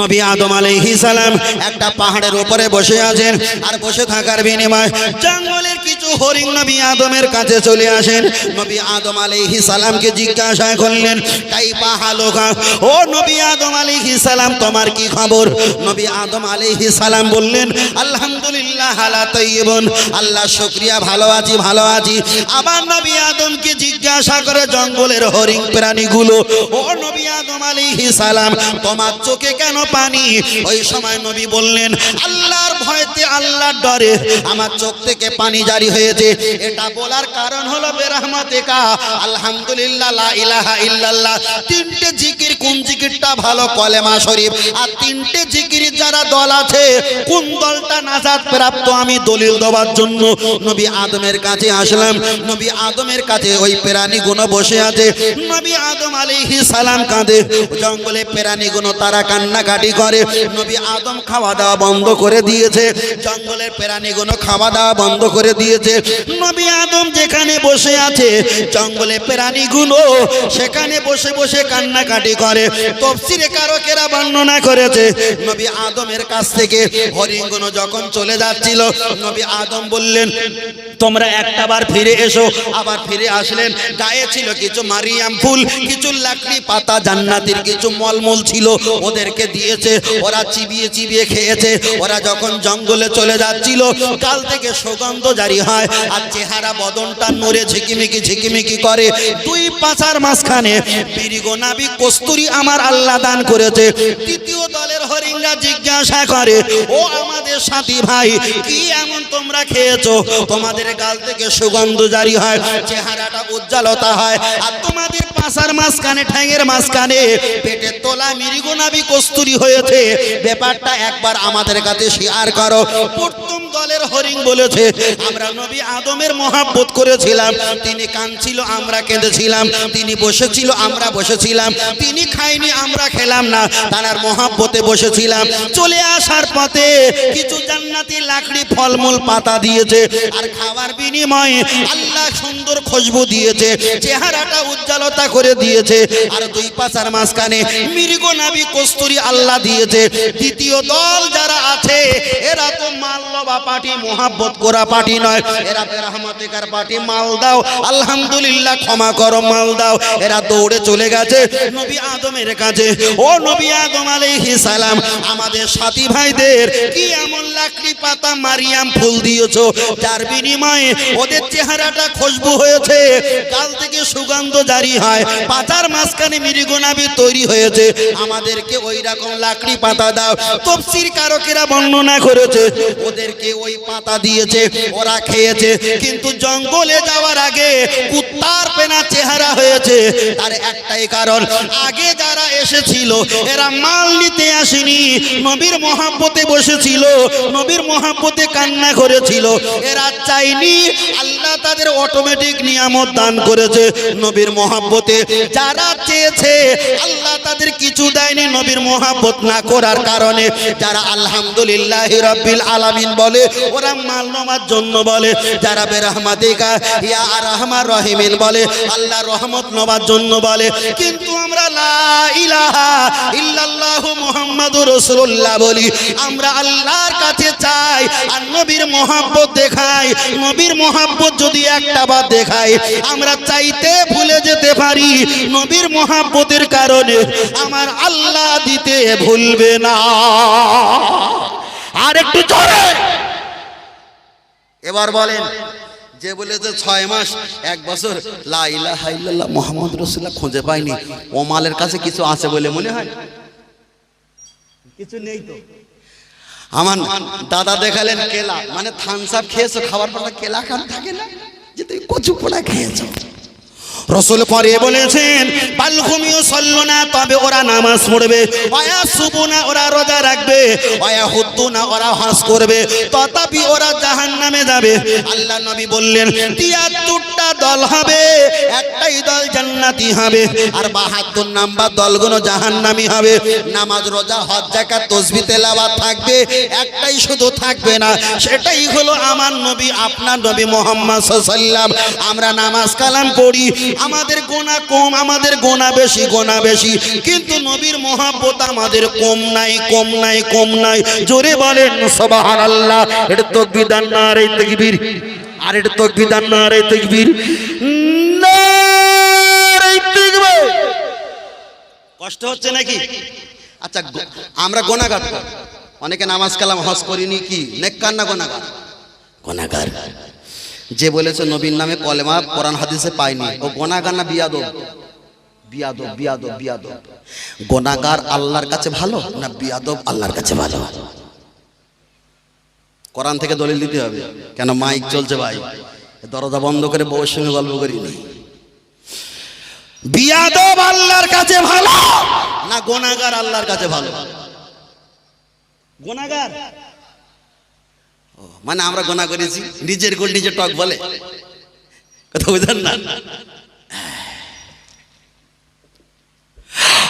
নবী আদম আলাইহি সালাম একটা পাহাড়ের উপরে বসে আছেন আর বসে থাকার বিনিময় জঙ্গলের কিছু হরিণ নবী আদমের কাছে চলে আসেন। নবী আদম আলাইহি সালামকে জিজ্ঞাসা করলেন পাহালোকা ও নবী আদম আলাইহি সালাম, তোমার কি খবর? নবী আদম আলাইহি সালাম বললেন, আলহামদুলিল্লাহ আলা তাইয়িবুন, আল্লাহ শুকরিয়া, ভালো আছি ভালো আছি। আবার নবী আদমকে জিজ্ঞাসা করে, জঙ্গলের হরিণ প্রাণীগুলো? ও নবী আদম আলাইহি সালাম, তোমার চোখে কেন পানি। ওই সময় নবী বললেন, আল্লাহর ভয়তে আল্লাহর ডরে আমার চোখ থেকে পানি জারি হয়েছে। এটা বলার কারণ হলো বেরহমতে কা আলহামদুলিল্লাহ, লা ইলাহা ইল্লাল্লাহ। তিনটে জিকির, কোন জিকিরটা ভালো? কলেমা শরীফ। আর তিনটে জিকির যারা দল আছে, কোন দলটা নাজাত প্রাপ্ত আমি দলিল দেওয়ার জন্য? নবী আদমের কাছে আসলাম। নবী আদমের কাছে ওই প্রাণীগুলো বসে আছে। নবী আদম আলাইহিস সালাম কাঁদে। জঙ্গলে প্রাণীগুলো তারা কান্নাকাটি করে। নবী আদম খাওয়া দাওয়া বন্ধ করে দিয়েছে। জঙ্গলের প্রাণীগুলো খাওয়া দাওয়া বন্ধ করে দিয়েছে। নবী আদম যেখানে বসে আছে জঙ্গলে প্রাণীগুলো সেখানে বসে বসে কান্নাকাটি করে। তফসিরে কারকেরা বর্ণনা করেছে, নবী আদমের কাছ থেকে হরিণগুলো যখন চলে যাচ্ছিল, নবী আদম বললেন, তোমরা একটা বার ফিরে এসো। আবার ফিরে আসলেন। গায়ে ছিল কিছু মারিয়াম ফুল, কিছু লাকড়ি পাতা, জান্নাতের কিছু মলমল ছিল। ওদেরকে দিয়েছে, ওরা চিবিয়ে চিবিয়ে খেয়েছে, ওরা যখন জঙ্গলে চলে যাচ্ছিল, কাল থেকে সুগন্ধ জারি হয়, আর চেহারা বদনটা নড়ে ঝিকিমিকি ঝিকিমিকি করে। দুই পাঁচার মাঝখানে বিরিগো নাবি কস্তুরি আমার আল্লাহ দান করেছে। তৃতীয় দলের হরিণরা জিজ্ঞাসা করে, ও সাথী ভাই, কি এমন তোমরা খেয়েছো? তোমাদের গাল থেকে সুগন্ধ জারি হয়, চেহারাটা উজ্জ্বলতা হয়, আর তোমাদের পাশার মাঝখানে, ঠ্যাঙের মাঝখানে পেটের তোলা মিরিগোনাবি কস্তুরি হয়েছে। ব্যাপারটা একবার আমাদের কাছে শেয়ার করো। প্রথম দলের হরিণ বলেছে, আমরা নবী আদমের মহাব্বত করেছিলাম। তিনি কাঁদছিল, আমরা কেঁদেছিলাম। তিনি বসেছিল, আমরা বসেছিলাম। তিনি খাইনি, আমরা খেলাম না। তার মহাব্বতে বসেছিলাম। চলে আসার পথে কিছু জান্নাতি লাকড়ি ফলমূল পাতা দিয়েছে আর খাবার বিনিময়ে আল্লাহ সুন্দর খুশবু দিয়েছে, চেহারাটা উজ্জ্বলতা করে দিয়েছে আর দুই পাশার মাঝখানে মৃগ নাবি কস্তুরি আল্লাহ দিয়েছে। দ্বিতীয় দল যারা আছে, এরা তো মাল্লবা পার্টি মোহাব্বত করা পার্টি নয়, এরা রহমতিকার পার্টি মাল দাও আলহামদুলিল্লাহ, ক্ষমা করো মাল দাও এরা দৌড়ে চলে গেছে নবী আদমের কাছে। ও নবী আদম আলাইহিস সালাম, আমাদের সাথী ভাইদের কি এমন লাকড়ি পাতা মারিয়াম ফুল দিয়েছ, যার বিনিময়ে ওদের চেহারাটা খুশবু হয়েছে। কাল থেকে সুগন্ধ জারি হয়, পাতার মাঝখানে মৃগনাবি তৈরি হয়েছে। আমাদেরকে ওই রকম লাকড়ি পাতা দাও। তফসির কারকেরা বর্ণনা করেছে, ওদেরকে ওই পাতা দিয়েছে, ওরা খেয়েছে। কিন্তু জঙ্গলে যাওয়ার আগে কুত্তার পেনা চেহারা হয়েছে। তার একটাই কারণ, আগে যারা এসেছিল, এরা মাল নিতে আসেনি, নবীর মহাব্বতে বসেছিল। নবীর মহাব্বতে কান্না করেছিল। এরা চাইনি আল্লাহ তাদের অটোমেটিক নিয়ামত দান করেছে নবীর মহাব্বতে। যারা চেয়েছে আল্লাহ তাদের কিছু দেয়নি নবীর মহাব্বত না করার কারণে। যারা আলহামদুলিল্লাহ রব্বিল আলামিন বলে, ওরা মাল নেওয়ার জন্য বলে। যারা বেরহমাতিকা, ইয়া রহমান রহিমিন বলে আল্লাহ রহমত নেওয়ার জন্য বলে। কিন্তু আমরা লা ইলাহা ইল্লাল্লাহু মুহাম্মাদুর রাসূলুল্লাহ বলি। আমরা আল্লাহর কাছে চাই আর নবীর মহাব্বত দেখাই। নবীর মহাব্বত যদি একটা বার দেখাই, আমরা চাইতে ভুলে যেতে পারি। নবীর মহাব্বতের কারণে আমার আল্লাহ দিতে ভুলবে না। আর একটু জোরে। এবার বলেন, যে বলেছে ছয় মাস, এক বছর, লা ইলাহা ইল্লাল্লাহ মুহাম্মদ রাসূলুল্লাহ খুঁজে পাইনি। ও মালের কাছে কিছু আছে বলে মনে হয়? কিছু নেই তো। আমার দাদা দেখালেন কেলা। মানে থানসাপ খেয়েছো খাবার পর কেলা খান থাকে না। যে তুমি কচু পোড়া খেয়েছো। রসুল পরে বলেছেন বালঘুমিও সল্ল না, তবে ওরা নামাজ পড়বে। অয়া শুভ না, ওরা রোজা রাখবে। অয়া হুদ্দু না, ওরা হাস করবে। তথাপি ওরা জাহান নামে যাবে। আল্লাহ নবী বললেন, তিয়াত্তরটা দল হবে, একটাই দল জান্নাতি হবে, আর বাহাত্তর নাম্বার দলগুলো জাহান্নামি হবে। নামাজ, রোজা, হজ জাকাত তসবি, তেলাওয়াত থাকবে, একটাই শুধু থাকবে না, সেটাই হলো আমার নবী, আপনার নবী মোহাম্মদ সাল্লাম আমরা নামাজ কালাম পড়ি আমাদের গোনা কম, আমাদের গোনা বেশি গোনা বেশি। কিন্তু নবীর মহাব্বত আমাদের কম নাই কম নাই কম নাই। জোরে বলেন সবাহার আল্লাহ এটা তো বিধান না রে তকবীর। আর এটা তো বিধান না রে তকবীর। কষ্ট হচ্ছে নাকি? আচ্ছা আমরা গোনাগার। অনেকে নামাজ কালাম হজ করিনি কি? নেককার না গোনাগার? গোনাগার। যে বলেছে নবীর নামে কলেমা কোরআন হাদিসে পায়নি। ও গোনাগার না বিয়াদব? বিয়াদব বিয়াদব বিয়াদব। গোনাগার আল্লাহর কাছে ভালো না বিয়াদব আল্লাহর কাছে ভালো? কোরআন থেকে দলিল দিতে হবে। কেন মাইক চলছে ভাই? দরজা বন্ধ করে বউয়ের সঙ্গে গল্প করিনি বিয়াদব আল্লাহর কাছে ভালো না গোনাগার আল্লাহর কাছে ভালো? গোনাগার? মানে আমরা গোনা করেছি নিজের গোল নিজে টক বলে। কথা বুঝলেন না?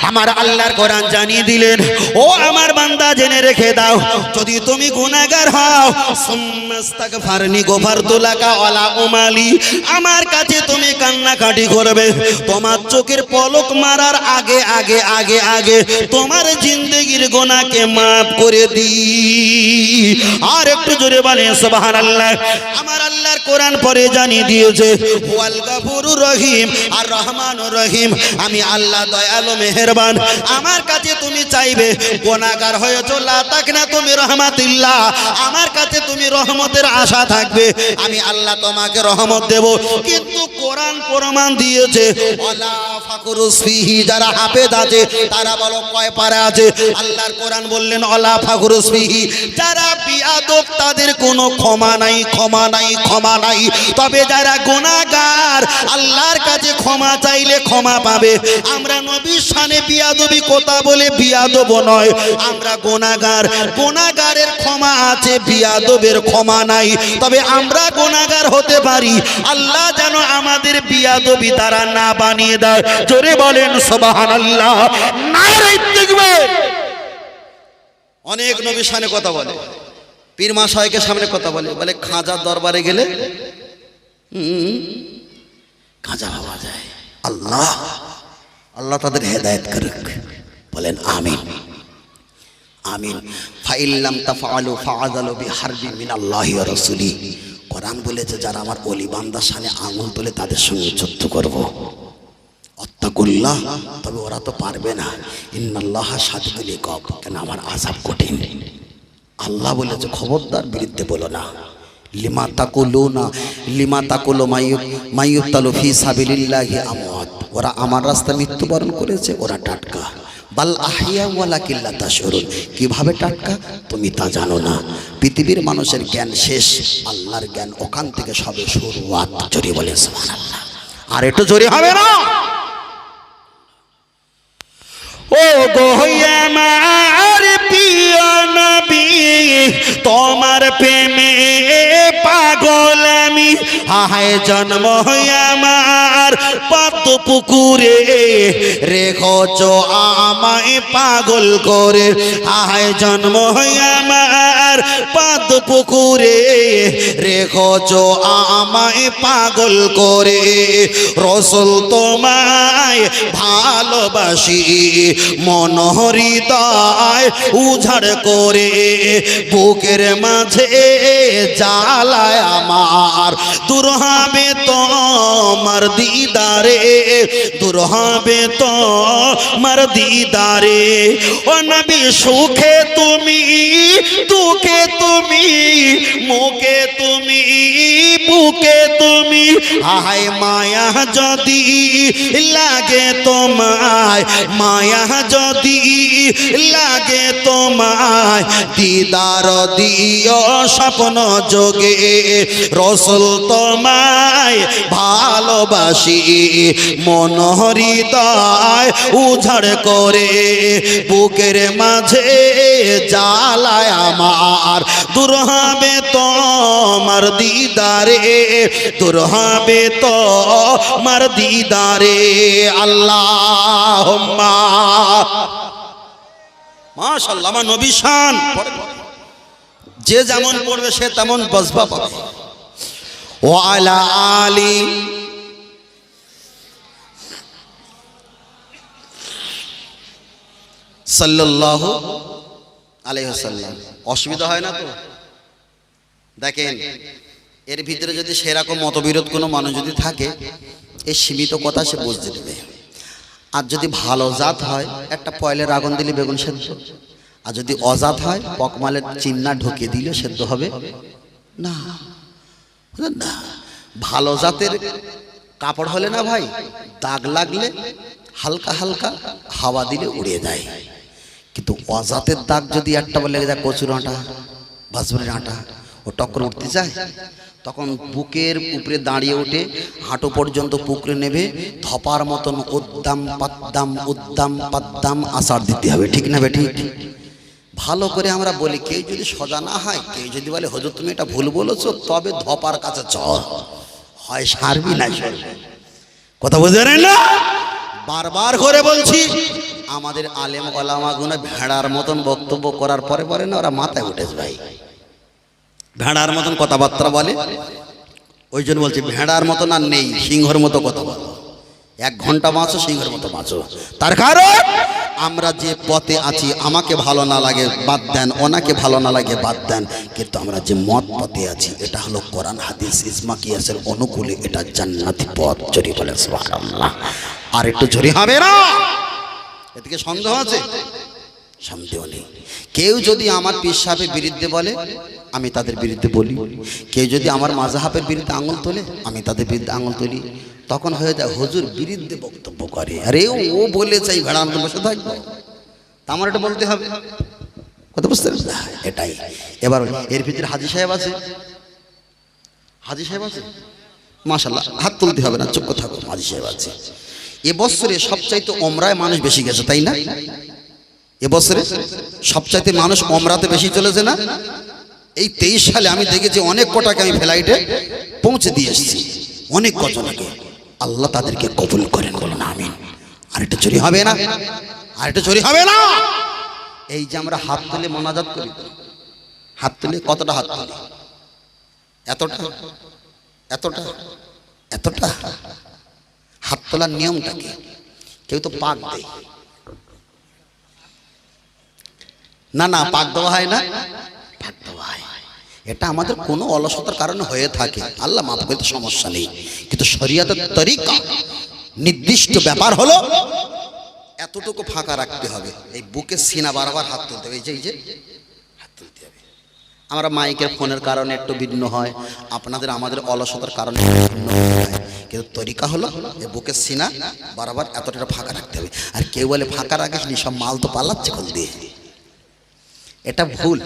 আমার আল্লাহর কোরআন জানিয়ে দিলেন, ও আমার বান্দা, জেনে রেখে দাও, যদি তুমি গুনাহগার হও সুম্মাস্তাগফারনি গফারতুলাকা ওয়ালা উমালি, আমার কাছে তুমি কান্নাকাটি করবে, তোমার চোখের পলক মারার আগে আগে আগে আগে তোমার জিন্দগির গোনাকে মাফ করে দি। আর একটু জোরে বলে সুবহানাল্লাহ। আমার আল্লাহর কোরআন পরে জানিয়ে দিয়েছে, হুয়াল গাফুরুর রহিম, আর রহমানুর রহিম। আমি আল্লাহ দয়ালু মেহেরবান, আমার কাছে তুমি চাইবে, গোনাগার হয়েছো, লা তাক না তুমি রহমাতিল্লাহ, আমার কাছে তুমি রহমতের আশা থাকবে, আমি আল্লাহ তোমাকে রহমত দেব, কিন্তু কোরআন প্রমাণ দিয়েছে যারা হাফেজ আছে, তারা বলো কয় পারে আছে, আল্লাহর কোরআন বললেন অলা ফাকুরুস ফিহি, যারা বিয়াদব, তাদের কোনো ক্ষমা নাই ক্ষমা নাই ক্ষমা নাই, তবে যারা গুনাহগার আল্লাহর কাছে ক্ষমা চাইলে ক্ষমা পাবে, আমরা নবীর শানে বিয়াদবি কথা বলে বিয়াদব নয়। আমরা গোনাগার, গোনাগারের ক্ষমা আছে, বিয়াদবের ক্ষমা নাই। তবে আমরা গোনাগার হতে পারি। আল্লাহ যেন আমাদের বিয়াদবি তারা না বানিয়ে দেয়। জোরে বলেন, সুবহানাল্লাহ। নারে তাকবীর অনেক নবীর সামনে কথা বলে। পীর মা সামনে কথা বলে। বলে খাঁজার দরবারে গেলে? খাঁজা পাওয়া যায়। আল্লাহ। আল্লাহ তাদের হেদায়েত করুক। বলেন, আমিন। আমিন। ফাইল্লাম তাফআলু ফাআযালু বিহারবি মিনাল্লাহি ওয়া রাসূলি। কোরআন বলেছে, যারা আমার ওলি বান্দার সামনে আঙুল তোলে, তাদের সঙ্গে যুদ্ধ করব। অত্তাকুল্লাহ, তবে ওরা তো পারবে না। ইন্নাল্লাহ সাদিকুল ইকাব, কেন আমার আযাব কঠিন? আল্লাহ বলেছে, খবরদার বিরুদ্ধে বলো না। লিমা তাকুলু না লিমা তাকুলো মাইয়ুব মাইয়ুব তালু ফি সাবিলিল্লাহি আমওয়াত। ওরা আমার রাস্তা মৃত্যুবরণ করেছে, ওরা টাটকা। বাল আহিয়া ওয়ালা কিল্লা তাশরুন কীভাবে টাটকা? তুমি তা জানো না। পৃথিবীর মানুষের জ্ঞান শেষ, আল্লাহর জ্ঞান ওখান থেকে সবে শুরুয়াত। জোরে বলে আর একটু জোরে হবে না? ও গোহ্যামার প্রিয় নবী, তোমার প্রেমে পাগল হায় জন্ম আমার পদ্ম পুকুরে। রেখোচ আমায় পাগল করে। হায় জন্ম আমার পদ্ম পুকুরে। রেখোচ আমায় পাগল করে। রসুল তোমায় ভালোবাসি, মন হৃদয় উঝাড় করে। বুকের মাঝে জ্বালায় আমার দূর হবে তোমার দিদারে, দূর হবে তোমার দিদারে। ও নবী, সুখে তুমি, দুঃখে তুমি, মুখে তুমি, বুকে তুমি। আয় মায়া যদি লাগে তোমায়, মায়া যদি লাগে তোমায়, দিদার দিও স্বপ্ন যোগে, রসুল তোমায় ভালোবাসি। মন হৃদয় উঝাড় করে, বুকের মাঝে জ্বালায় আমার। দূর হবে তোমার দিদারে, দূর হবে তোমার দিদারে। আল্লাহ মাশাল্লাহ আমার নবী শান। যে যেমন পড়বে সে তেমন বসবা পাবে। আলা আলী সাল্লাহ আলাইহাল্লাম অসুবিধা হয় না তো? দেখেন, এর ভিতরে যদি সেরকম মতবিরোধ কোনো মানুষ যদি থাকে এই সীমিত কথা সে বুঝতে দেবে। আর যদি ভালো জাত হয়, একটা পয়লের আগুন দিলে বেগুন সেদ্ধ। আর যদি অজাত হয়, পকমালের চিন্না ঢুকিয়ে দিলে সেদ্ধ হবে। না। ভালো জাতের কাপড় হলে না ভাই, দাগ লাগলে হালকা হালকা হাওয়া দিলে উড়ে যায়। কিন্তু অজাতের দাগ যদি একটা বলে যায় কচুর আটা বাসবের আটা, ও টক্কর উঠতে যায় তখন বুকের উপরে দাঁড়িয়ে উঠে হাঁটু পর্যন্ত পুকুরে নেবে, ধপার মতন উদ্দাম পাদ্দাম উদ্দাম পাদ্দাম আষাঢ় দিতে হবে। ঠিক না বে ঠিক? ভালো করে আমরা বলি কেউ যদি সজা না হয় কেউ যদি বলে হজুর তুমি এটা ভুল বলেছ তবে ধপার কাছে চল। হয় সারবি না সরবি কথা বুঝতে পারেন না? বারবার করে বলছি আমাদের আলেম ওলামাগুনা ভেড়ার মতন বক্তব্য করার পরে পরে না ওরা মাথায় উঠেছে ভাই ভেড়ার মতন কথাবার্তা বলে। ওই জন্য বলছি ভেড়ার মতন আর নেই সিংহর মতো কথা বলো। এক ঘণ্টা বাঁচো সিংহের মতো বাঁচো। তার কারণ আমরা যে পথে আছি, আমাকে ভালো না লাগে, বাদ দেন, ওনাকে ভালো না লাগে, বাদ দেন। কিন্তু আমরা যে মত পথে আছি, এটা হলো কোরআন, হাদিস ইসমা কিয়াসের অনুকূলে এটা জান্নাতি পথ। জড়ি বলে আর একটু জড়ি হবে না? এদিকে সন্দেহ আছে? সন্দেহ নেই। কেউ যদি আমার পীর সাহেবের বিরুদ্ধে বলে, আমি তাদের বিরুদ্ধে বলি। কেউ যদি আমার মাজাহাবের বিরুদ্ধে আঙুল তোলে, আমি তাদের বিরুদ্ধে আঙুল তুলি। তখন হয়ে যায় হজুর বিরুদ্ধে বক্তব্য করে। আরে ও বলে চাই ভেড়া আমরা বসে থাকব। তা আমার এটা বলতে হবে। কথা বুঝতে পারছেন? হ্যাঁ, এটাই। এবার এর ভিতরে হাজি সাহেব আছে। হাজি সাহেব আছে? মাশাল্লাহ হাত তুলতে হবে না চুপ থাকো হাজি সাহেব আছে। এ বছরে সবচাইতে ওমরায় মানুষ বেশি গেছে তাই না? এবছরে সবচাইতে মানুষ ওমরাতে বেশি চলেছে না? এই তেইশ সালে আমি দেখেছি অনেক কটাকে আমি ফ্লাইটে পৌঁছে দিয়ে এসেছি। অনেক কজনকে। আল্লাহ তাদেরকে কবুল করেন, বলুন আমিন। আর এটা চুরি হবে না? আর এটা চুরি হবে না? এই যে আমরা হাত তুলে মোনাজাত করি, হাত তুলে কতটা হাত তুলি? এতটা? এতটা? এতটা? হাত তোলার নিয়মটা কি? কেউ তো পাক দেয়। না না, পাক দেওয়া হয় না? পাক দেওয়া হয়। এটা আমাদের কোনো অলসতার কারণে হয়ে থাকে। আল্লাহ মাফ করতে সমস্যা নেই। কিন্তু শরীয়তের তরিকা, নির্দিষ্ট ব্যাপার হলো এতটুকু ফাঁকা রাখতে হবে। এই বুকে সিনা বারবার হাত তুলতে হবে। এই যে এই যে, হাত তুলতে হবে। আমরা মাইকের ফোনের কারণে একটু ভিন্ন হয়, আপনাদের আমাদের অলসতার কারণে ভিন্ন হয়। কিন্তু তরিকা হলো এই বুকের সিনা বারবার এতটা ফাঁকা রাখতে হবে। আর কেউ বলে, ফাঁকা রাখিস সব মাল তো পালাচ্ছে খোল দিয়ে। এটা ভুল।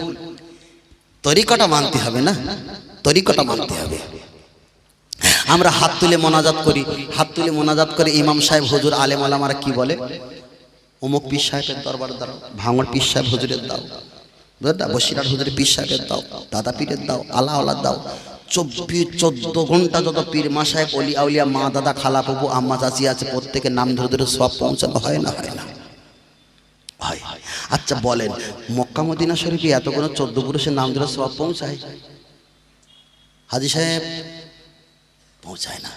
তরিকাটা মানতে হবে না? তরিকাটা মানতে হবে। আমরা হাত তুলে মোনাজাত করি। হাত তুলে মোনাজাত করে ইমাম সাহেব হুজুর, আলেম আলামারা কি বলে? অমুক পীর সাহেবের দরবার দাও ভাঙর পীর সাহেব হুজুরের দাও। বুঝলা বসিরাট হুজুরের পীর সাহেবের দাও, দাদা পীরের দাও, আল্লাহ আল্লাহ দাও। চব্বিশ, চোদ্দ ঘণ্টা যত পীর মা সাহেব, অলি আউলিয়া, মা দাদা, খালা বাবু আম্মা, চাচি আছে, প্রত্যেকের নাম ধরে ধরে সব পৌঁছানো হয় না হয় না। হয় আচ্ছা বলেন মক্কা মদিনা শরীফে এত এতগুলো চোদ্দ পুরুষের নাম ধরে সব পৌঁছায়? হাজি সাহেব পৌঁছায় না।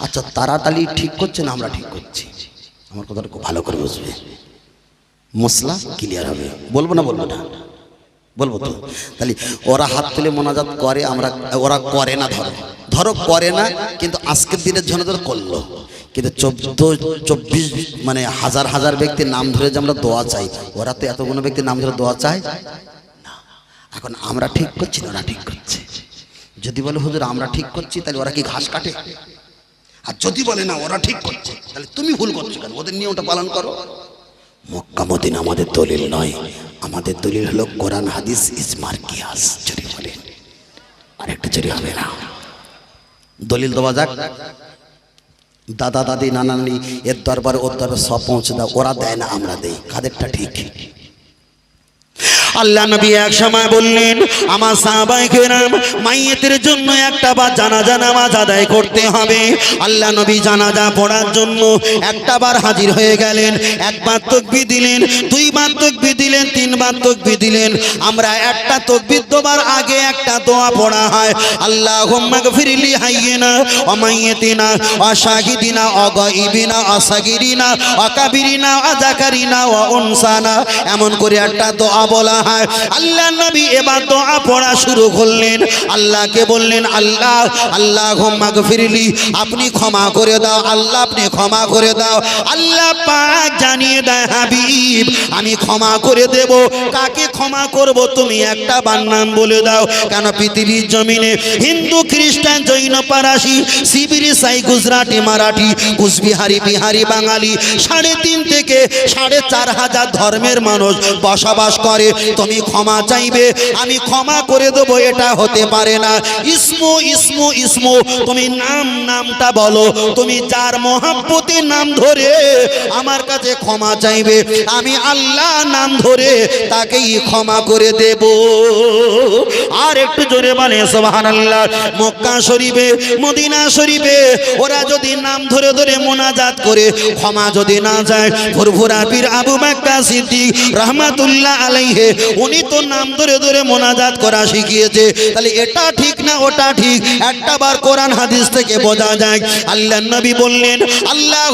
আচ্ছা তাড়াতাড়ি ঠিক করছে না আমরা ঠিক করছি। আমার কথাটা খুব ভালো করে বুঝবে। মশলা ক্লিয়ার হবে। বলব না বলব না? বলব তো। তাহলে ওরা হাত তুলে মোনাজাত করে আমরা ওরা করে না ধরো। ধরো করে না কিন্তু আজকের দিনের জন্য ধরো করল। কিন্তু চোদ্দ, চব্বিশ মানে হাজার হাজার ব্যক্তির নাম ধরে যে আমরা দোয়া চাই, ওরা তো এতগুলো ব্যক্তির নাম ধরে দোয়া চায়? না। এখন আমরা ঠিক করছি না, ওরা ঠিক করছে। যদি বলে, হুজুর, আমরা ঠিক করছি, তাহলে ওরা কি ঘাস কাটে? আর যদি বলে, না, ওরা ঠিক করছে, তাহলে তুমি ভুল করছ কেন? ওদের নিয়মটা পালন করো। মক্কা, মদিন আমাদের দলিল নয়। আমাদের দলিল হলো কোরআন, হাদিস ইসমার কিয়াস। চুরি বলে আর একটা চুরি হবে না। দলিল দেওয়া যাক। দাদা দাদি, নানানি, এর দরবার, ওর দরবার সব পৌঁছে দাও। ওরা দেয় না, আমরা দেই। কাদেরটা ঠিক? আল্লাহ নবী এক সময় বললেন, আমার সাহাবাই কেরাম, মাইয়েতের জন্য একটা বার জানাজা নামাজ আদায় করতে হবে। আল্লাহ নবী জানাজা পড়ার জন্য একটা বার হাজির হয়ে গেলেন, একবার তকবি দিলেন, দুইবার তকবি দিলেন, তিনবার তকবি দিলেন। আমরা একটা তকবির দেবার আগে একটা দোয়া পড়া হয় আল্লাহ ফিরিলি হাইয়ে না অমাইয়েতি না অসাগিদি না অগিবি হাইয়েনা অমাইয়েতিনা অশাহিদিনা অগইবিনা অসাগিরিনা অকাবিরিনা অজাকারিনা ও উনসানা। এমন করে একটা দোয়া বলা হয়। আল্লাহ নবী এবার দোয়া পড়া শুরু করলেন। আল্লাহকে বললেন, আল্লাহ আল্লাহ ফিরিলি আপনি ক্ষমা করে দাও, আল্লাহ আপনি ক্ষমা করে দাও। আল্লাহ পাক জানিয়ে দেয়, হাবিব, আমি ক্ষমা করে দেব। কাকে ক্ষমা করব তুমি একটা বান্নাম বলে দাও। কেন পৃথিবীর জমিনে হিন্দু, খ্রিস্টান, জৈন, পারাসি শিবিরি সাই, গুজরাটি, মারাঠি, কুচবিহারি, বিহারি, বাঙালি, সাড়ে তিন থেকে সাড়ে চার হাজার ধর্মের মানুষ বসবাস করে। তুমি ক্ষমা চাইবে। আমি ক্ষমা করে দেবো, এটা হতে পারে না। ইসমু ইসমু ইসমু, তুমি নাম, নামটা বলো। তুমি যার মহাব্বতের নাম ধরে আমার কাছে ক্ষমা চাইবে। আমি আল্লাহ নাম ধরে তাকেই ক্ষমা করে দেব। আর একটু জোরে বলে সোহান আল্লাহ মক্কা শরীফে, মদিনা শরীফে, ওরা যদি নাম ধরে ধরে মোনাজাত করে, ক্ষমা যদি না যায় ফুরফুরা পীর আবু বাক্কা সিদ্দিক রহমাতুল্লাহ আলাইহে উনি তো নাম ধরে ধরে মোনাজাত করা শিখিয়েছে। তাহলে এটা ঠিক না ওটা ঠিক? একটা বার কোরআন হাদিস থেকে বোঝা যায় আল্লাহ নবী বললেন আল্লাহ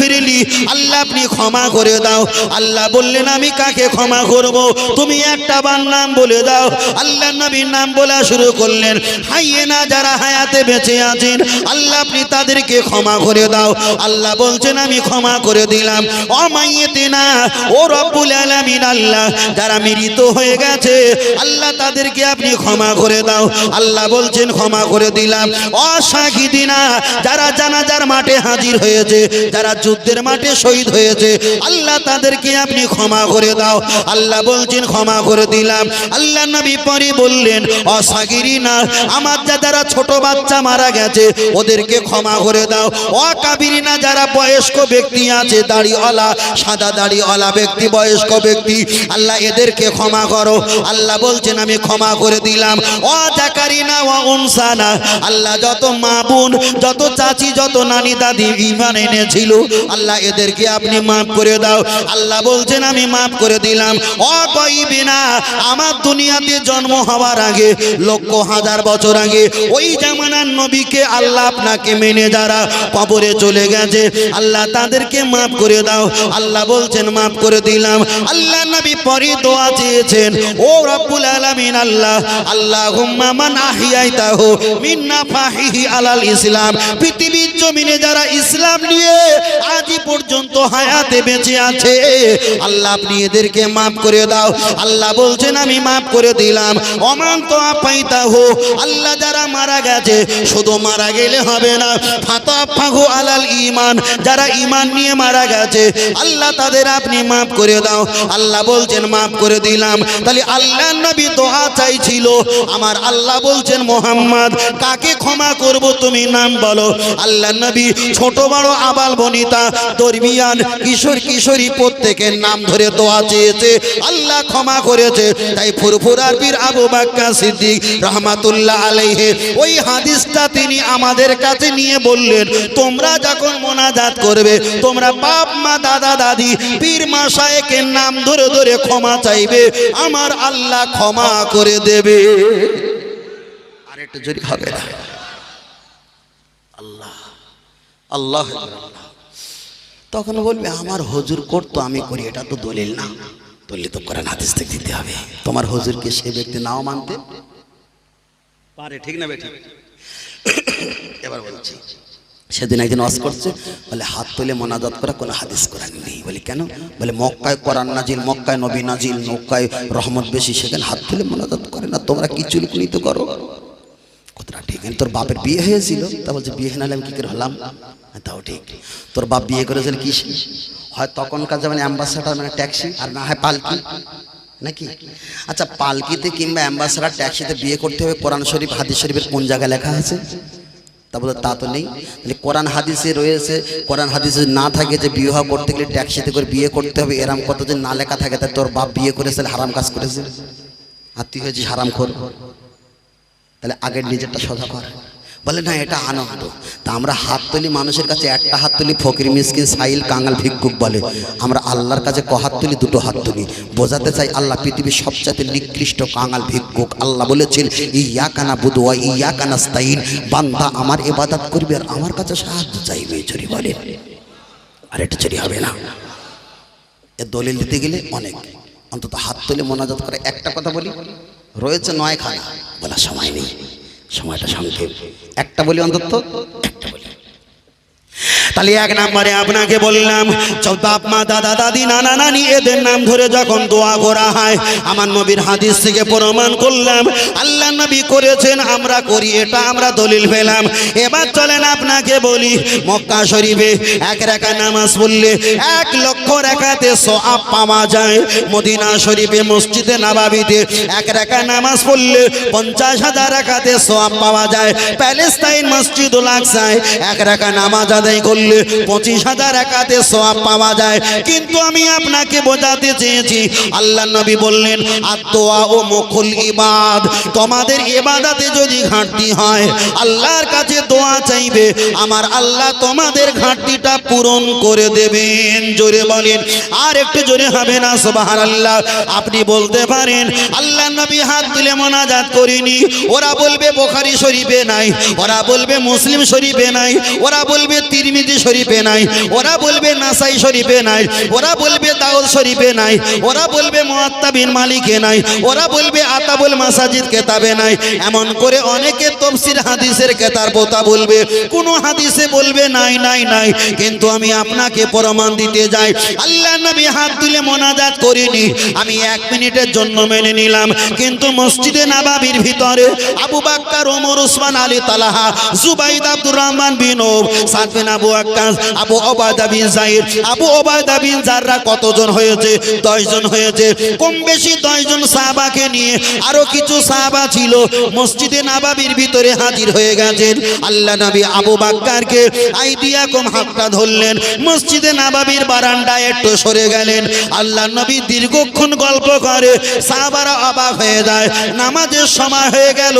ফিরিলি আল্লাহ, আপনি ক্ষমা করে দাও। আল্লাহ বললেন, আমি কাকে ক্ষমা করব? তুমি একটা বার নাম বলে দাও। আল্লাহ নবীর নাম বলা শুরু করলেন, হাইয়ে না, যারা হায়াতে বেঁচে আছেন, আল্লাহ, আপনি তাদেরকে ক্ষমা করে দাও। আল্লাহ বলছেন, আমি ক্ষমা করে দিলাম। অমাইয়েতে না ও রব্বুল আলামিন, আল্লাহ, যারা মৃত হয়ে গেছে। আল্লাহ তাদেরকে আপনি ক্ষমা করে দাও। আল্লাহ বলছেন, ক্ষমা করে দিলাম। অসাহিদিনা যারা জানাজার মাঠে হাজির হয়েছে, যারা যুদ্ধের মাঠে শহীদ হয়েছে, আল্লাহ তাদেরকে আপনি ক্ষমা করে দাও। আল্লাহ বলছেন, ক্ষমা করে দিলাম। আল্লাহ নবী পরে বললেন অসাগিরিনা আমার যা যারা ছোট বাচ্চা মারা গেছে, ওদেরকে ক্ষমা করে দাও। অকাবিরিনা যারা বয়স্ক ব্যক্তি আছে, দাড়িওয়ালা, সাদা দাড়িওয়ালা ব্যক্তি, বয়স্ক ব্যক্তি, আল্লাহ এদেরকে ক্ষমা করো। আল্লাহ বলছেন, আমি ক্ষমা করে দিলাম। ও জাকারিনা, ও উনসানা, আল্লাহ যত মা বোন, যত চাচি, যত নানি, দাদি ইমান এনেছিল, আল্লাহ এদেরকে আপনি মাফ করে দাও। আল্লাহ বলছেন, আমি মাফ করে দিলাম। ও কইবিনা আমার দুনিয়াতে জন্ম হওয়ার আগে, লক্ষ হাজার বছর আগে, ওই জামানার নবীকে আল্লাহ আপনাকে মেনে যারা কবরে চলে গেছে, আল্লাহ তাদেরকে মাফ করে দাও। আল্লাহ বলছেন, মাফ করে দিলাম। আল্লাহ নবী পরে দোয়া আলামিন আল্লাহ আল্লাহ মান আহিয়াইতাহু ইসলাম। পৃথিবীর জমিনে যারা ইসলাম নিয়ে আজই পর্যন্ত হায়াতে বেঁচে আছে, আল্লাহ আপনি মাফ করে দাও। আল্লাহ বলছেন, আমি মাফ করে দিলাম। অমান তো আপাইতাহু আল্লাহ যারা মারা গেছে, শুধু মারা গেলে হবে না, ফাতা ফাহু আলাল ইমান যারা ইমান নিয়ে মারা গেছে, আল্লাহ তাদের আপনি মাফ করে দাও। আল্লাহ বলছেন, মাফ করে দিলাম। তাহলে আল্লাহ নবী দোয়া চাইছিল। আমার আল্লাহ বলছেন, মোহাম্মদ, কাকে ক্ষমা করব তুমি নাম বলো? আল্লাহ নবী, ছোট, বড়, আবাল, বনিতা, দরমিয়ান, কিশোর, কিশোরী প্রত্যেকের নাম ধরে দোয়া চেয়েছে। আল্লাহ ক্ষমা করেছে। তাই ফুরফুরার পীর আবু বাক্কা সিদ্দিক রহমাতুল্লাহ আলাইহে, ওই হাদিসটা তিনি আমাদের কাছে নিয়ে বললেন, তোমরা যখন মোনাজাত করবে, তোমরা বাপ, মা, দাদা, দাদি, পীর মাসায়েকের নাম ধরে ধরে ক্ষমা চাইবে, আমার আল্লাহ ক্ষমা করে দেবে। আর একটু জোরে হবে না। আল্লাহ আল্লাহ তখন বলবে, আমার হুজুর করতো আমি করি, এটা তো দলিল না। দলিল তো কোরআন হাদিস থেকে দিতে হবে। তোমার হুজুরকে সে ব্যক্তি নাও মানতে পারে, ঠিক না বেঠিক? এবার বলছি সেদিন একদিন ওয়াজ করছে বলে হাত তুলে মোনাজাত করা কোনো হাদিস কোরআন নেই। বলে কেন? বলে মক্কায় কোরআন নাজিল মক্কায় নবী নাজিল মক্কায় রহমত বেশি সেখানে হাত তুলে মোনাজাত করে না তোমরা কি চুলকুনি তো করো? কতটা ঠিক তোর বাপের বিয়ে হয়েছিল তা বলছে বিয়ে হলে আমি কি করে হলাম? হ্যাঁ, তাও ঠিক। তোর বাপ বিয়ে করেছিল কি হয় তখনকার যেমন অ্যাম্বাসাডার মানে ট্যাক্সি আর না হয় পালকি নাকি? আচ্ছা পালকিতে কিংবা অ্যাম্বাসাডার ট্যাক্সিতে বিয়ে করতে হবে কোরআন শরীফ হাদিস শরীফের কোন জায়গায় লেখা আছে? তা বলে তা তো নেই। তাহলে কোরআন হাদিসে রয়েছে, কোরআন হাদিসে না থাকে যে বিবাহ করতে গেলে ট্যাক্সিতে করে বিয়ে করতে হবে, এরম কত যে না লেখা থাকে, তাহলে তোর বাপ বিয়ে করেছে হারাম কাজ করেছে। আর তুই হয়েছিস হারাম কর তাহলে আগের নিজেরটা সজা কর। বলে, না, এটা আনন্দ। তা আমরা হাত তুলি মানুষের কাছে, একটা হাত তুলি ফকির মিসকিন সাইল কাঙ্গাল ভিক্ষুক বলে। আমরা আল্লাহর কাছে ক হাত তুলি, দুটো হাত তুলি। বোঝাতে চাই আল্লাহ পৃথিবীর সবচাইতে নিকৃষ্ট কাঙ্গাল ভিক্ষুক। আল্লাহ বলেছেন ইয়া কানা বুধুয়া ইয়া কানা স্তাইন বান্দা আমার এবাদাত করবে আর আমার কাছে সাহায্য চাইবে চুরি বলে। আর এটা চুরি হবে না। এ দলিল দিতে গেলে অনেক। অন্তত হাত তুলে মোনাজাত করে। একটা কথা বলি, রয়েছে নয় খানা বলার সময় নেই। সময়টা সংক্ষেপ একটা বলি অন্তত একটা বলি। তাহলে এক নম্বরে আপনাকে বললাম সব বাপ মা দাদা দাদি, নানা নানি, এদের নাম ধরে যখন দোয়া করা হয়, আমার নবীর হাদিস থেকে প্রমাণ করলাম, আল্লাহ নবী করেছেন, আমরা করি, এটা আমরা দলিল পেলাম। এবার চলেন আপনাকে বলি, মক্কা শরীফে এক রেখা নামাজ পড়লে এক লক্ষ রেখাতে সব পাওয়া যায়। মদিনা শরীফে মসজিদে নাবাবিতে এক রেখা নামাজ পড়লে পঞ্চাশ হাজার রেখাতে সব পাওয়া যায়। প্যালেস্তাইন মসজিদুল আকসায় এক রেখা নামাজ আদায় করলে পঁচিশ হাজার একাতে সোয়াব পাওয়া যায়। কিন্তু আমি আপনাকে বোঝাতে চেয়েছি। আল্লাহ নবী বললেন আত্মা ও মুখুল ইবাদ, তোমাদের এবাদাতে যদি ঘাটতি হয়, আল্লাহর কাছে দোয়া চাইবে। আমার আল্লাহ তোমাদের ঘাটতিটা পূরণ করে দেবেন। জোরে বলেন, আর একটু জোরে হবে না সুবাহান আল্লাহ আপনি বলতে পারেন, আল্লাহ নবী হাত তুলে মোনাজাত করিনি। ওরা বলবে বোখারি শরীফে নাই, ওরা বলবে মুসলিম শরীফে নাই, ওরা বলবে তিরমিজি শরীফে নাই, ওরা বলবে নাসাই শরীফে নাই, ওরা বলবে দাউদ শরীফে নাই, ওরা বলবে মুয়াত্তা বিন মালিকে নাই, ওরা বলবে আতাবুল মাসাজিদ কেতাবে নাই। এমন করে অনেকে তফসির হাদিসের কেতার পোতা বলবে, কোন হাদিসে বলবে নাই নাই নাই। কিন্তু আমি আপনাকে প্রমাণ দিতে যাই আল্লাহ নবী হাত তুলে মোনাজাত করিনি, আমি এক মিনিটের জন্য মেনে নিলাম। কিন্তু মসজিদে নাবাবির ভিতরে আবু বাক্কার, ওমর, ওসমান, আলী, তালাহা, জুবাইদ আব্দুর রহমান বিন ওব সাদ বিন আবু আক্কাস, আবু ওবায়দা বিন জাহিদ আবু ওবায়দা বিন জাররা কতজন হয়েছে? দশজন হয়েছে। কম বেশি দশজন সাহাবাকে নিয়ে আরও কিছু সাহাবা ছিল। মসজিদে নাবাবির ভিতরে হাজির হয়ে গেছেন। আল্লাহ নবী আবু বাক্কারকে আইডিয়া কম হাতটা ধরলেন। মসজিদে নাবাবির বারান্দায় একটু সরে গেলেন। আল্লাহ নবী দীর্ঘক্ষণ গল্প করে। সাহাবারা অবাক হয়ে যায়। নামাজের সময় হয়ে গেল।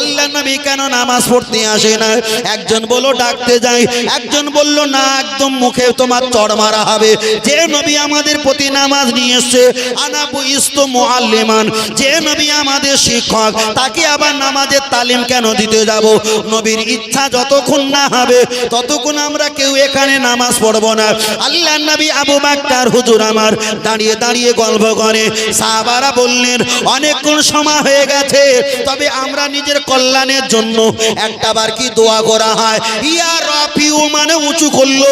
আল্লাহ নবী কেন নামাজ পড়তে আসে না? একজন বলল ডাকতে যায়। একজন বলল, না, একদম মুখে তোমার চড় মারা হবে। যে নবী আমাদের প্রতি নামাজ নিয়ে এসছে আনাবু ইস্ত মুআল্লিমান। যে নবী আমাদের শিক্ষক, তাকে আবার নামাজের তালিম কেন দিতে যাব? নবীর ইচ্ছা যতক্ষণ না হবে, ততক্ষণ আমরা কেউ এখানে নামাজ পড়ব না। আল্লাহ নবী আবু বাক্কার হুজুর আমার দাঁড়িয়ে দাঁড়িয়ে গল্প করে। সাহাবারা বললেন, অনেকক্ষণ সময় হয়ে গেছে, তবে আমরা নিজের কল্যাণের জন্য একটা বার কি দোয়া করা হয়? ইয়া রাফিউ মানে উঁচু করল।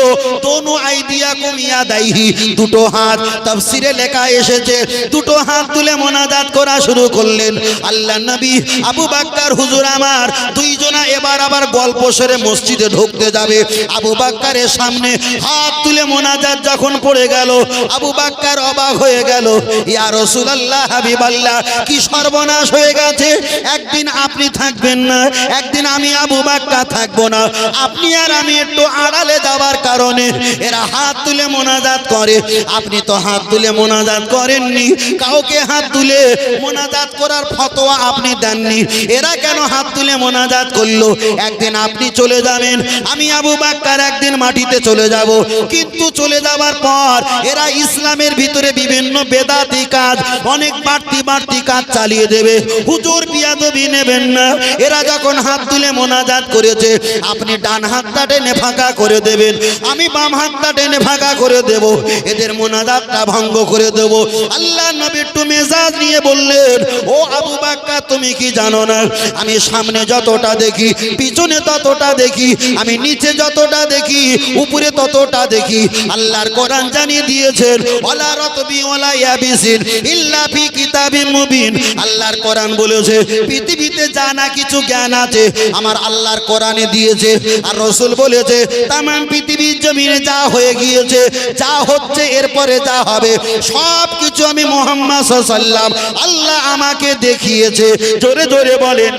দোনো আইডিয়া কমিয়া দাইহি দুটো হাত তাফসিরে লেখা এসেছে। দুটো হাত তুলে মোনাজাত করা শুরু করলেন। আল্লাহ নবী আবু বাক্কার হুজুর আমার, দুইজনা এবার আবার গল্প সেরে মসজিদে ঢুকতে যাবে। আবু বাক্কারের সামনে হাত তুলে মোনাজাত যখন পড়ে গেল, আবু বাক্কার অবাক হয়ে গেল। ইয়া রাসূলুল্লাহ হাবিবাল্লাহ, কি সর্বনাশ হয়ে গেছে। একদিন আপনি থাকবেন না, একদিন আমি আবু বাক্কা থাকব না। আপনি আর আমি একটু আড়ালে যাওয়ার কারণে এরা হাত তুলে মোনাজাত করে। আপনি তো হাত তুলে মোনাজাত করেননি। কাউকে হাত তুলে মোনাজাত করার ফতোয়া আপনি দেননি। এরা কেন হাত তুলে মোনাজাত করল? একদিন আপনি চলে যাবেন। আমি আবু বাক্কার একদিন মাটিতে চলে যাব। কিন্তু চলে যাওয়ার পর এরা ইসলামের ভিতরে বিভিন্ন বেদাতি কাজ, অনেক বাড়তি বাড়তি কাজ চালিয়ে দেবে। হুজুর বিয়াদবি নেবেন না। এরা যখন হাত তুলে মোনাজাত করেছে, আপনি ডান হাতটা টেনে ফাঁকা করে দেবেন। আমি বাম হাতটা টেনে ফাঁকা করে দেব। এদের মোনাজাতটা ভঙ্গ করে দেব। আল্লাহ নবী একটু মেজাজ নিয়ে বললেন, ও আবু বাক্কা, তুমি কি জানো না? আমি সামনে যতটা দেখি, পিছনে ততটা দেখি, আমি নিচে যতটা দেখি, উপরে ততটা দেখি। আল্লাহর কোরআন জানিয়ে দিয়েছেন ওলা রতবি ওলা ইয়াবিসিন ইল্লা ফি কিতাবি মুবিন। আল্লাহর কোরআন বলেছে, পৃথিবীতে যা না কিছু জ্ঞান আছে, আমার আল্লাহর কোরআনে দিয়েছে। আর রসুল বলেছে তামাম পৃথিবীর জমিনে যা হয়ে গিয়েছে, যা হচ্ছে, এরপরে যা হবে সব কিছু আমি মোহাম্মদ সাল্লাম আল্লাহ আমাকে দেখিয়েছে। জোরে জোরে বলেন।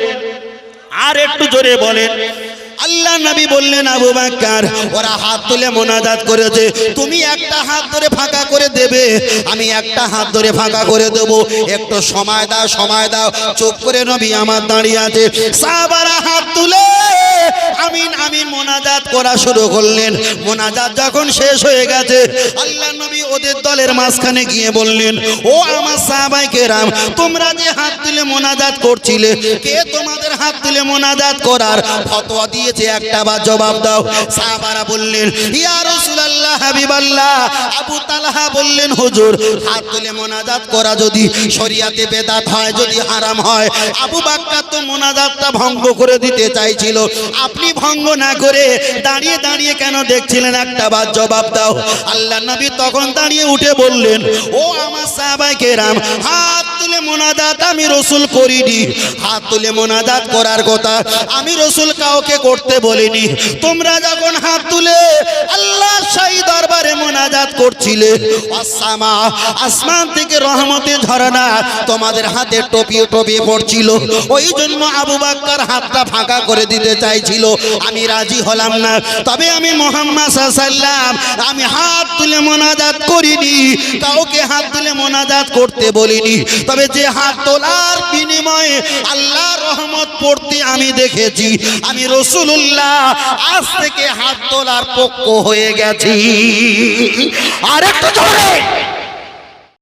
আর একটু জোরে বলেন। আল্লাহ নবী বললেন, আবু বাক্কার, ওরা হাত তুলে মোনাজাত করেছে। তুমি একটা হাত ধরে ফাঁকা করে দেবে। আমি একটা হাত ধরে ফাঁকা করে দেব। একটু সময় দাও সময় দাও। চুপ করে নবী আমার দাঁড়িয়ে আছে। সাহাবারা হাত তুলে আমিন আমিন মোনাজাত করা শুরু করলেন। মোনাজাত যখন শেষ হয়ে গেছে, আল্লাহ নবী ওদের দলের মাঝখানে গিয়ে বললেন, ও আমার সাহাবাই কেরাম, তোমরা যে হাত তুলে মোনাজাত করছিলে, কে তোমাদের হাত তুলে মোনাজাত করার ফতোয়া দিয়েছে, একটা বা জবাব দাও। সাহাবারা বললেন, ইয়া রাসূলুল্লাহ হাবিবাল্লাহ। আবু তালহা বললেন, হুজুর, হাত তুলে মোনাজাত করা যদি শরিয়াতে বেদাত হয়, যদি হারাম হয়, আবু বাক্কার তো মোনাজাতটা ভঙ্গ করে দিতে চাইছিল। আপনি ভঙ্গ না করে দাঁড়িয়ে দাঁড়িয়ে কেন দেখছিলেন? একটা বার জবাব দাও। আল্লাহ নবী তখন দাঁড়িয়ে উঠে বললেন, ও আমার সাহাবাই কেরাম, হাত তুলে মোনাজাত আমি রসুল করিনি। হাত তুলে মোনাজাত করার কথা আমি রসুল কাউকে করতে বলিনি। তোমরা যখন হাত তুলে আল্লাহ শাহী দরবারে মোনাজাত করছিলে। আসামা, আসমান থেকে রহমতের ঝরনা তোমাদের হাতে টপিয়ে টপিয়ে পড়ছিল। ওই জন্য আবু বাক্কার হাতটা ফাঁকা করে দিতে চাইছিল। আমি রাজি হলাম না। তবে আমি মোহাম্মদ সাল্লাম আমি হাত তুলে মোনাজাত করিনি। কাউকে হাত তুলে মোনাজাত করতে বলিনি। তবে যে হাত তোলার বিনিময়ে আল্লাহ রহমত পড়তে আমি দেখেছি। আমি রসুল্লাহ আজ থেকে হাত তোলার পক্ষ হয়ে গেছি। আরেকটু জোরে।